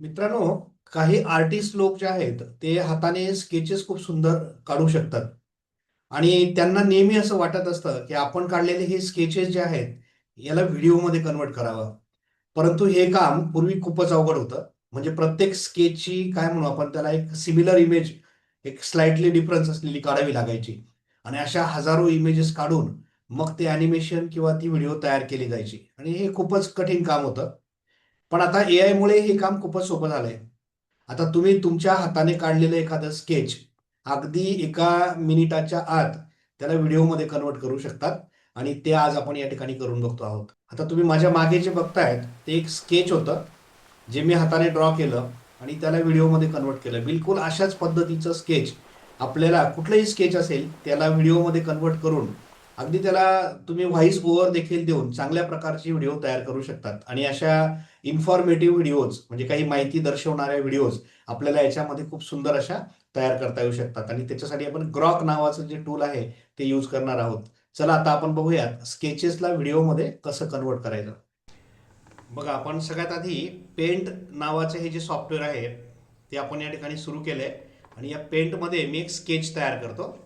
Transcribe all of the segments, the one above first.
मित्रांनो काही आर्टिस्ट लोक जे आहेत ते हाताने स्केचेस खूप सुंदर काढू शकतात. आणि त्यांना नेहमी असं वाटत असतं की आपण काढलेले हे स्केचेस जे आहेत याला व्हिडिओमध्ये कन्वर्ट करावं. परंतु हे काम पूर्वी खूपच अवघड होतं. म्हणजे प्रत्येक स्केचची काय म्हणू आपण त्याला एक सिमिलर इमेज एक स्लाइटली डिफरन्स असलेली काढावी लागायची. आणि अशा हजारो इमेजेस काढून मग ते अॅनिमेशन किंवा ती व्हिडिओ तयार केली जायची. आणि हे खूपच कठीण काम होतं. पण आता ए आयमुळे हे काम खूपच सोपं झालंय. आता तुम्ही तुमच्या हाताने काढलेलं एखादं स्केच अगदी एका मिनिटाच्या आत त्याला व्हिडिओमध्ये कन्वर्ट करू शकतात आणि ते आज आपण या ठिकाणी करून बघतो आहोत. आता तुम्ही माझ्या मागे जे बघतायत ते एक स्केच होतं जे मी हाताने ड्रॉ केलं आणि त्याला व्हिडिओमध्ये कन्वर्ट केलं. बिलकुल अशाच पद्धतीचं स्केच आपल्याला कुठलंही स्केच असेल त्याला व्हिडिओमध्ये कन्वर्ट करून अगदी त्याला तुम्ही व्हॉइस ओव्हर देखील देऊन चांगल्या प्रकारची व्हिडिओ तयार करू शकतात. आणि अशा इन्फॉर्मेटिव्ह व्हिडिओज म्हणजे काही माहिती दर्शवणाऱ्या व्हिडिओज आपल्याला याच्यामध्ये खूप सुंदर अशा तयार करता येऊ शकतात. आणि त्याच्यासाठी आपण ग्रॉक नावाचं जे टूल आहे ते यूज करणार आहोत. चला आता आपण बघूयात स्केचेसला व्हिडिओमध्ये कसं कन्वर्ट करायचं. बघा आपण सगळ्यात आधी पेंट नावाचं हे जे सॉफ्टवेअर आहे ते आपण या ठिकाणी सुरू केलं आहे आणि या पेंटमध्ये मी एक स्केच तयार करतो.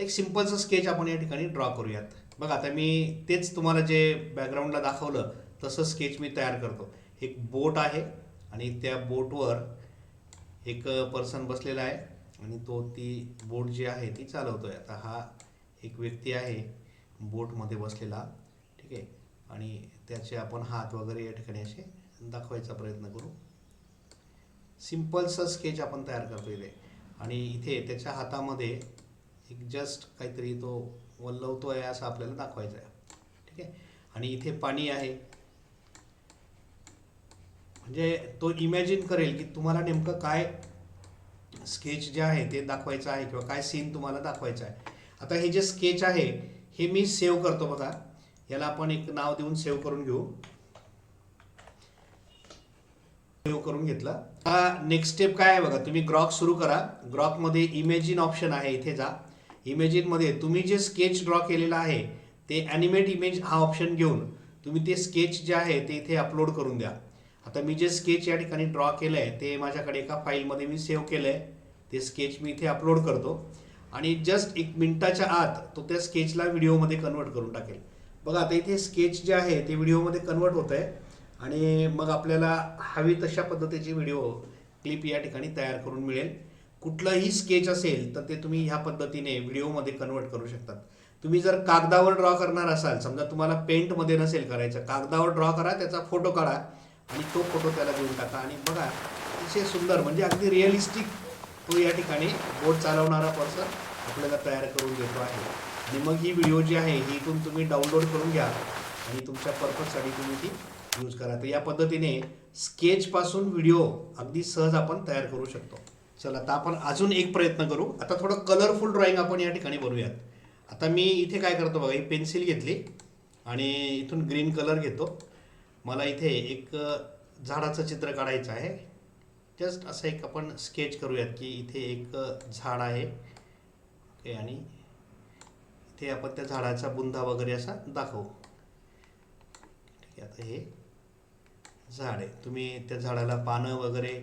एक सिम्पलचं स्केच आपण या ठिकाणी ड्रॉ करूयात. बघा आता मी तेच तुम्हाला जे बॅकग्राऊंडला दाखवलं तसं स्केच मी तयार करतो. एक बोट आहे आणि त्या बोटवर एक पर्सन बसलेला आहे आणि तो ती बोट जी आहे ती चालवतो आहे आता हा एक व्यक्ती आहे बोटमध्ये बसलेला. ठीक आहे? आणि त्याचे आपण हात वगैरे या ठिकाणी असे दाखवायचा प्रयत्न करू. सिम्पलचं स्केच आपण तयार करतो इथे. आणि इथे त्याच्या हातामध्ये एक जस्ट काहीतरी तो वल्लवतो आहे असं आपल्याला दाखवायचं आहे. ठीक आहे? आणि इथे पाणी आहे. म्हणजे तो इमॅजिन करेल की तुम्हाला नेमकं काय स्केच जे आहे ते दाखवायचं आहे किंवा काय सीन तुम्हाला दाखवायचं आहे. आता हे जे स्केच आहे हे मी सेव्ह करतो बघा. याला आपण एक नाव देऊन सेव्ह करून घेऊ. सेव्ह करून घेतलं. आता नेक्स्ट स्टेप काय आहे बघा? तुम्ही ग्रॉक सुरू करा. ग्रॉकमध्ये इमेजिन ऑप्शन आहे. इथे जा. इमेजिनमध्ये तुम्ही जे स्केच ड्रॉ केलेलं आहे ते ॲनिमेट इमेज हा ऑप्शन घेऊन तुम्ही ते स्केच जे आहे ते इथे अपलोड करून द्या. आता मी जे स्केच या ठिकाणी ड्रॉ केलं आहे ते माझ्याकडे एका फाईलमध्ये मी सेव्ह केलं आहे ते स्केच मी इथे अपलोड करतो. आणि जस्ट एक मिनटाच्या आत तो त्या स्केचला व्हिडिओमध्ये कन्वर्ट करून टाकेल. बघा आता इथे स्केच जे आहे ते व्हिडिओमध्ये कन्वर्ट होत आहे आणि मग आपल्याला हवी तशा पद्धतीची व्हिडिओ क्लिप या ठिकाणी तयार करून मिळेल. कुठलंही स्केच असेल तर ते तुम्ही ह्या पद्धतीने व्हिडिओमध्ये कन्वर्ट करू शकतात. तुम्ही जर कागदावर ड्रॉ करणार असाल समजा तुम्हाला पेंटमध्ये नसेल करायचं कागदावर ड्रॉ करा त्याचा फोटो काढा आणि तो फोटो त्याला देऊन टाका. आणि बघा अतिशय सुंदर म्हणजे अगदी रिअलिस्टिक तो या ठिकाणी बोट चालवणारा पर्सन आपल्याला तयार करून देतो आहे. आणि मग ही व्हिडिओ जी आहे ही इथून तुम्ही डाउनलोड करून घ्या आणि तुमच्या पर्पजसाठी तुम्ही ती यूज करा. तर या पद्धतीने स्केचपासून व्हिडिओ अगदी सहज आपण तयार करू शकतो. चला आता आपण अजून एक प्रयत्न करू. आता थोडं कलरफुल ड्रॉइंग आपण या ठिकाणी बनवूयात. आता मी इथे काय करतो बघा ही पेन्सिल घेतली आणि इथून ग्रीन कलर घेतो. मला इथे एक झाडाचं चित्र काढायचं आहे. जस्ट असं एक आपण स्केच करूयात की इथे एक झाड आहे. ओके आणि इथे आपण त्या झाडाचा बुंदा वगैरे असा दाखवू. ठीक आहे आता हे झाड आहे. तुम्ही त्या झाडाला पानं वगैरे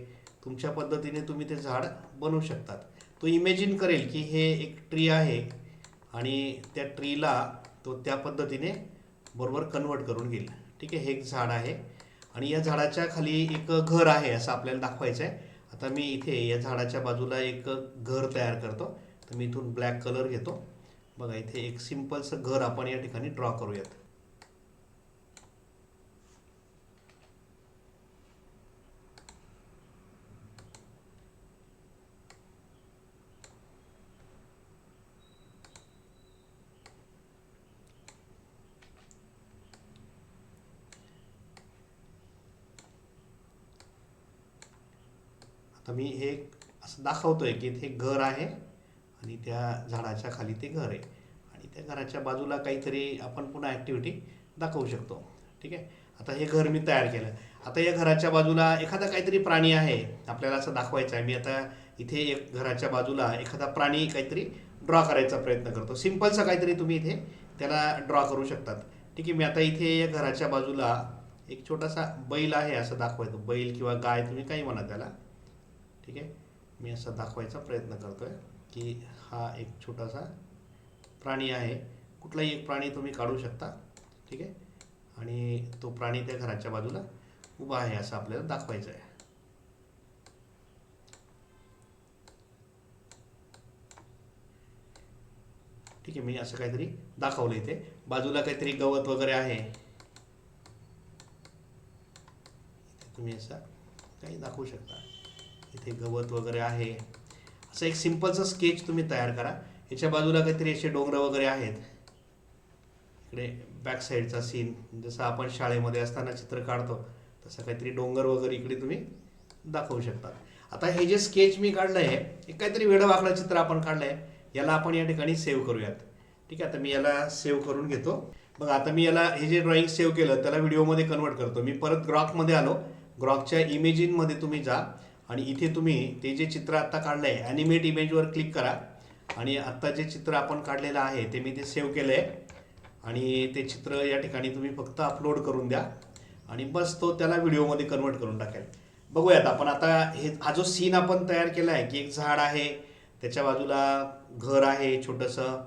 तुमच्या पद्धतीने तुम्ही ते झाड बनवू शकतात. तो इमेजिन करेल की हे एक ट्री आहे आणि त्या ट्रीला तो त्या पद्धतीने बरोबर कन्वर्ट करून घेईल. ठीक आहे? हे एक झाड आहे आणि या झाडाच्या खाली एक घर आहे असं आपल्याला दाखवायचं आहे. आता मी इथे या झाडाच्या बाजूला एक घर तयार करतो. तर मी इथून ब्लॅक कलर घेतो. बघा इथे एक सिम्पलचं घर आपण या ठिकाणी ड्रॉ करूयात. तर मी हे असं दाखवतोय की इथे घर आहे आणि त्या झाडाच्या खाली ते घर आहे. आणि त्या घराच्या बाजूला काहीतरी आपण पुन्हा ॲक्टिव्हिटी दाखवू शकतो. ठीक आहे? आता हे घर मी तयार केलं. आता या घराच्या बाजूला एखादा काहीतरी प्राणी आहे. आपल्याला असं दाखवायचं आहे. मी आता इथे एक घराच्या बाजूला एखादा प्राणी काहीतरी ड्रॉ करायचा प्रयत्न करतो. सिम्पलचं काहीतरी तुम्ही इथे त्याला ड्रॉ करू शकतात. ठीक आहे? मी आता इथे या घराच्या बाजूला एक छोटासा बैल आहे असं दाखवायचं. बैल किंवा गाय तुम्ही काही म्हणा त्याला. ठीक आहे? मी असं दाखवायचा प्रयत्न करतो आहे की हा एक छोटासा प्राणी आहे. कुठलाही एक प्राणी तुम्ही काढू शकता. ठीक आहे? आणि तो प्राणी त्या घराच्या बाजूला उभा आहे असं आपल्याला दाखवायचं आहे. ठीक आहे मी असं काहीतरी दाखवलं इथे. बाजूला काहीतरी गवत वगैरे आहे. तुम्ही असं काही दाखवू शकता. इथे गवत वगैरे आहे. असं एक सिम्पलचं स्केच तुम्ही तयार करा. याच्या बाजूला काहीतरी असे डोंगर वगैरे आहेत. इकडे बॅक साईडचा सीन जसं आपण शाळेमध्ये असताना चित्र काढतो तसं काहीतरी डोंगर वगैरे इकडे तुम्ही दाखवू शकता. आता हे जे स्केच मी काढलं आहे हे काहीतरी वेडं वाकडं चित्र आपण काढलं आहे याला आपण या ठिकाणी सेव्ह करूयात. ठीक आहे आता मी याला सेव्ह करून घेतो. बघा आता मी याला हे जे ड्रॉइंग सेव्ह केलं त्याला व्हिडिओमध्ये कन्वर्ट करतो. मी परत ग्रॉकमध्ये आलो. ग्रॉकच्या इमेजिनमध्ये तुम्ही जा. आणि इथे तुम्ही ते जे चित्र आत्ता काढलं आहे ॲनिमेट इमेजवर क्लिक करा. आणि आत्ता जे चित्र आपण काढलेलं आहे ते मी ते सेव्ह केलं आहे आणि ते चित्र या ठिकाणी तुम्ही फक्त अपलोड करून द्या. आणि बस तो त्याला व्हिडिओमध्ये कन्वर्ट करून टाकेल. बघूयात आपण आता हे हा जो सीन आपण तयार केला आहे की एक झाड आहे त्याच्या बाजूला घर आहे छोटंसं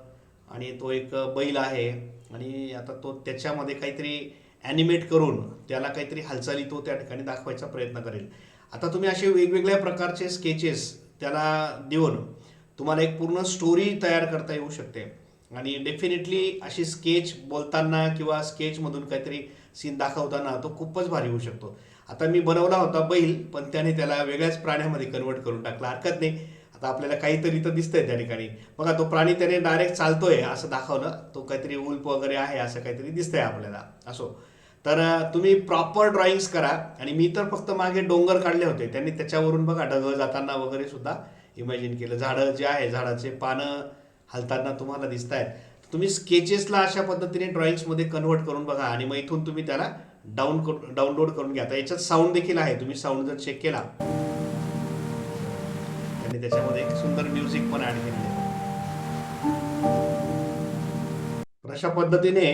आणि तो एक बैल आहे आणि आता तो त्याच्यामध्ये काहीतरी ॲनिमेट करून त्याला काहीतरी हालचाली तो त्या ठिकाणी दाखवायचा प्रयत्न करेल. आता तुम्ही असे वेगवेगळ्या प्रकारचे स्केचेस त्याला देऊन तुम्हाला एक पूर्ण स्टोरी तयार करता येऊ शकते. आणि डेफिनेटली अशी स्केच बोलताना किंवा स्केचमधून काहीतरी सीन दाखवताना तो खूपच भारी होऊ शकतो. आता मी बनवला होता बैल पण त्याने त्याला वेगळ्याच प्राण्यामध्ये कन्वर्ट करून टाकला. हरकत नाही. आता आपल्याला काहीतरी तर दिसतंय त्या ठिकाणी. बघा तो प्राणी त्याने डायरेक्ट चालतोय असं दाखवलं. तो काहीतरी उल्प वगैरे आहे असं काहीतरी दिसतंय आपल्याला. असो. तर तुम्ही प्रॉपर ड्रॉइंग्स करा. आणि मी तर फक्त मागे डोंगर काढले होते. त्यांनी त्याच्यावरून बघा ढगं जाताना वगैरे सुद्धा इमॅजिन केलं. झाडं जे आहे झाडाचे पानं हलताना तुम्हाला दिसत आहेत तुम्ही स्केचेसला अशा पद्धतीने ड्रॉइंग्समध्ये कन्वर्ट करून बघा. आणि मग इथून तुम्ही त्याला डाऊन डाउनलोड करून घ्या. आता याच्यात साऊंड देखील आहे. तुम्ही साऊंड जर चेक केला. त्यांनी त्याच्यामध्ये एक सुंदर म्युझिक पण ऍड केलेलं अशा पद्धतीने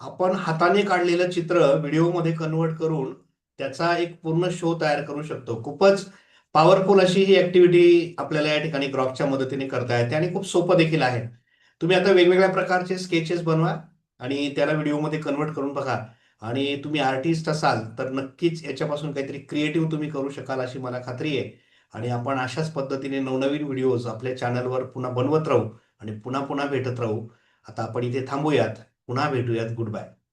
आपण हाताने काढलेलं चित्र व्हिडिओमध्ये कन्वर्ट करून त्याचा एक पूर्ण शो तयार करू शकतो. खूपच पॉवरफुल अशी ही ऍक्टिव्हिटी आपल्याला या ठिकाणी ग्रॉकच्या मदतीने करता येते आणि खूप सोपं देखील आहे. तुम्ही आता वेगवेगळ्या प्रकारचे स्केचेस बनवा आणि त्याला व्हिडिओमध्ये कन्वर्ट करून बघा. आणि तुम्ही आर्टिस्ट असाल तर नक्कीच याच्यापासून काहीतरी क्रिएटिव्ह तुम्ही करू शकाल अशी मला खात्री आहे. आणि आपण अशाच पद्धतीने नवनवीन व्हिडिओज आपल्या चॅनलवर पुन्हा बनवत राहू आणि पुन्हा पुन्हा भेटत राहू. आता आपण इथे थांबूयात. पुन्हा भेटूयात. Good bye